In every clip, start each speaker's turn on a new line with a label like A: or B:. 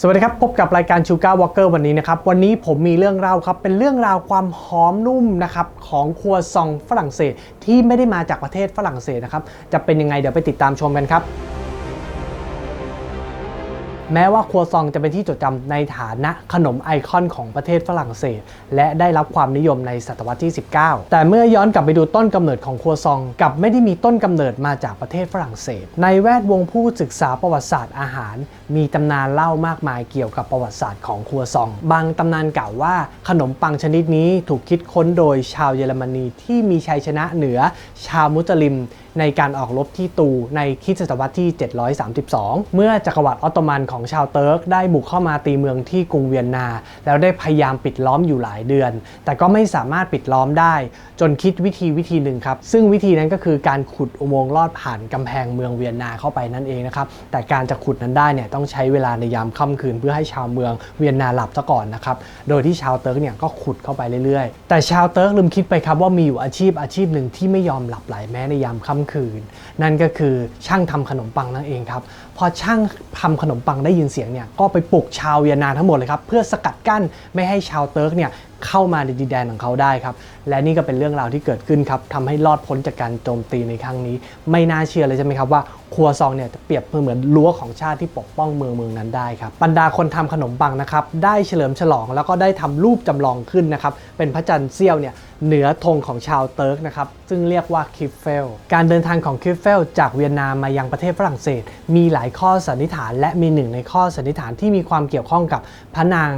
A: สวัสดีครับ พบกับรายการชูการ์วอลเกอร์วันนี้นะครับ วันนี้ผมมีเรื่องราวครับ เป็นเรื่องราวความหอมนุ่มนะครับ ของครัวซองฝรั่งเศสที่ไม่ได้มาจากประเทศฝรั่งเศสนะครับ จะเป็นยังไงเดี๋ยวไปติดตามชมกันครับ แม้ว่าครัวซองจะเป็นที่จดจำในฐานะขนมไอคอนของประเทศฝรั่งเศส และได้รับความนิยมในศตวรรษที่ 19 แต่เมื่อย้อนกลับไปดูต้นกำเนิดของครัวซองกลับไม่ได้มีต้นกำเนิดมาจากประเทศฝรั่งเศส ในแวดวงผู้ศึกษาประวัติศาสตร์อาหาร มีตำนานเล่ามากมายเกี่ยวกับประวัติศาสตร์ของครัวซอง บางตำนานกล่าวว่าขนมปังชนิดนี้ถูกคิดค้นโดยชาวเยอรมนีที่มีชัยชนะเหนือชาวมุสลิม ในการออกรบที่ตูในคริสตศตวรรษที่ 732 เมื่อจักรวรรดิออตโตมันของชาวเติร์กได้บุกเข้ามาตีเมืองที่กรุงเวียนนา แล้วได้พยายามปิดล้อมอยู่หลายเดือน แต่ก็ไม่สามารถปิดล้อมได้ จนคิดวิธีวิธีหนึ่งครับ ซึ่งวิธีนั้นก็คือการขุดอุโมงค์ลอดผ่านกำแพงเมืองเวียนนาเข้าไปนั่นเองนะครับ แต่การจะขุดนั้นได้เนี่ยต้องใช้เวลาในยามค่ำคืนเพื่อให้ชาวเมืองเวียนนาหลับซะก่อนนะครับ โดยที่ชาวเติร์กเนี่ยก็ขุดเข้าไปเรื่อยๆ แต่ชาวเติร์กลืมคิดไปครับว่ามีอยู่อาชีพอาชีพหนึ่งที่ไม่ยอมหลับไหลแม้ในยามค่ำคืน นั่นก็คือช่างทำขนมปังนั่นเองครับ พอช่างทำขนมปังได้ยินเสียงเนี่ยก็ไปปลุกชาวเวียนนาทั้งหมดเลยครับเพื่อสกัดกั้นไม่ให้ชาวเติร์กเนี่ย เข้ามาในดินแดนของเขาได้ครับ และนี่ก็เป็นเรื่องราวที่เกิดขึ้นครับทำให้รอดพ้นจากการโจมตีในครั้งนี้ ไม่น่าเชื่อเลยใช่ไหมครับว่าครัวซองเนี่ยจะเปรียบเหมือนรั้วของชาติที่ปกป้องเมืองเมืองนั้นได้ครับบรรดาคนทำขนมปังนะครับได้เฉลิมฉลองแล้วก็ได้ทำรูปจำลองขึ้นนะครับเป็นพระจันทร์เสี้ยวเนี่ยเหนือธงของชาวเติร์กนะครับซึ่งเรียกว่าคิฟเฟลการเดินทางของคิฟเฟลจากเวียนนามายังประเทศฝรั่งเศส มีหลายข้อสันนิษฐาน และมีหนึ่งในข้อสันนิษฐานที่มีความเกี่ยวข้องกับพระนาง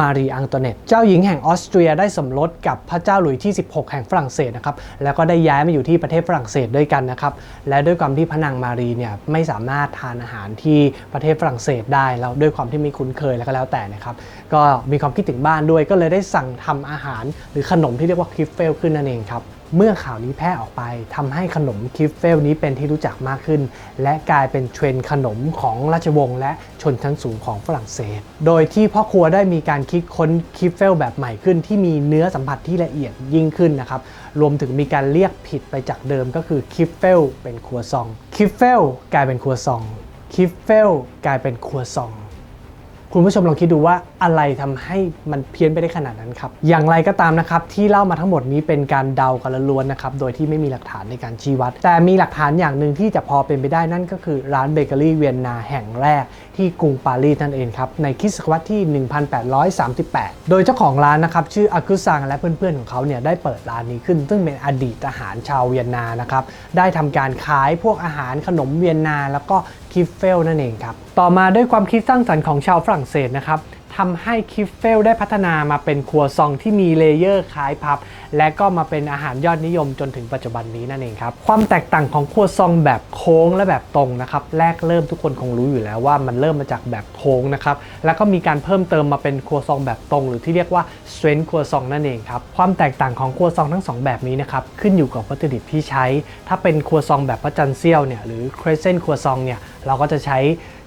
A: มารีอังโตเนตเจ้าหญิงแห่งออสเตรียได้สมรสกับพระเจ้าหลุยที่ 16 แห่งฝรั่งเศสนะครับแล้วก็ได้ย้ายมาอยู่ที่ประเทศฝรั่งเศสด้วยกันนะครับและด้วยความที่พระนางมารีเนี่ยไม่สามารถทานอาหารที่ประเทศฝรั่งเศสได้แล้วด้วยความที่ไม่คุ้นเคยแล้วก็แล้วแต่นะครับก็มีความคิดถึงบ้านด้วยก็เลยได้สั่งทำอาหารหรือขนมที่เรียกว่าคิฟเฟลขึ้นนั่นเองครับ เมื่อข่าวนี้แพร่ออกไปทำให้ขนมคิฟเฟลนี้เป็นที่รู้จักมากขึ้น และกลายเป็นเทรนขนมของราชวงศ์และชนชั้นสูงของฝรั่งเศส โดยที่พ่อครัวได้มีการคิดค้นคิฟเฟลแบบใหม่ขึ้น ที่มีเนื้อสัมผัสที่ละเอียดยิ่งขึ้นนะครับ รวมถึงมีการเรียกผิดไปจากเดิมก็คือคิฟเฟลเป็นครัวซองคิฟเฟลกลายเป็นครัวซองคิฟเฟลกลายเป็นครัวซอง คุณผู้ชมลองคิดดูว่าอะไรทำให้มันเพี้ยนไปได้ขนาดนั้นครับ อย่างไรก็ตามนะครับที่เล่ามาทั้งหมดนี้เป็นการเดากันล้วนนะครับ โดยที่ไม่มีหลักฐานในการชี้วัด แต่มีหลักฐานอย่างหนึ่งที่จะพอเป็นไปได้นั่นก็คือร้านเบเกอรี่เวียนนาแห่งแรกที่กรุงปารีสนั่นเองครับ ในคริสตศตวรรษที่ 1838 โดยเจ้าของร้านนะครับชื่ออากุซังและเพื่อนๆของเขาเนี่ยได้เปิดร้านนี้ขึ้น ซึ่งเป็นอดีตทหารชาวเวียนนานะครับได้ทำการขายพวกอาหารขนมเวียนนา แล้วก็คิฟเฟลนั่นเองครับต่อมาด้วยความคิดสร้างสรรค์ของชาวฝรั่งเศสนะครับทำให้คิฟเฟลได้พัฒนามาเป็นครัวซองที่มีเลเยอร์คล้ายพับ และก็มาเป็นอาหารยอดนิยมจนถึงปัจจุบันนี้นั่นเองครับ ความแตกต่างของครัวซองแบบโค้งและแบบตรงนะครับ แรกเริ่มทุกคนคงรู้อยู่แล้วว่ามันเริ่มมาจากแบบโค้งนะครับ แล้วก็มีการเพิ่มเติมมาเป็นครัวซองแบบตรง หรือที่เรียกว่าสเตรนครัวซองนั่นเองครับ ความแตกต่างของครัวซองทั้งสองแบบนี้นะครับ ขึ้นอยู่กับวัตถุดิบที่ใช้ ถ้าเป็นครัวซองแบบพระจันทร์เสี้ยวเนี่ย หรือเครเซนครัวซองเนี่ย เราก็จะใช้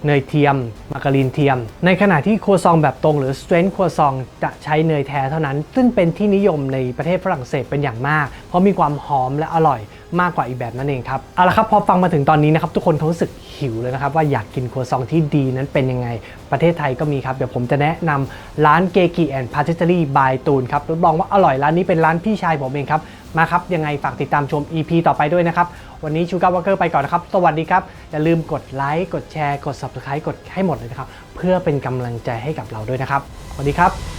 A: เนยเทียม มาการีนเทียม ในขณะที่ครัวซองแบบตรงหรือสเตรนครัวซองจะใช้เนยแท้เท่านั้น ซึ่งเป็นที่นิยมในประเทศฝรั่งเศสเป็นอย่างมาก เพราะมีความหอมและอร่อยมากกว่าอีกแบบนั่นเองครับเอาละครับพอฟังมาถึงตอนนี้นะครับทุกคนคงรู้สึกหิวเลยนะครับว่าอยากกินครัวซองที่ดีนั้นเป็นยังไง ประเทศไทยก็มีครับ เดี๋ยวผมจะแนะนำร้านเกกิแอนด์พาติสรีบายตูนครับรับรองว่าอร่อยร้านนี้เป็นร้านพี่ชายผมเองครับมาครับ ยังไงฝากติดตามชม EP ต่อไปด้วยนะครับ วันนี้ชูการ์วอเกอร์ไปก่อนนะครับ สวัสดีครับ อย่าลืมกดไลค์กดแชร์กด Subscribe กดให้หมดเลยนะครับ เพื่อเป็นกำลังใจให้กับเราด้วยนะครับ สวัสดีครับ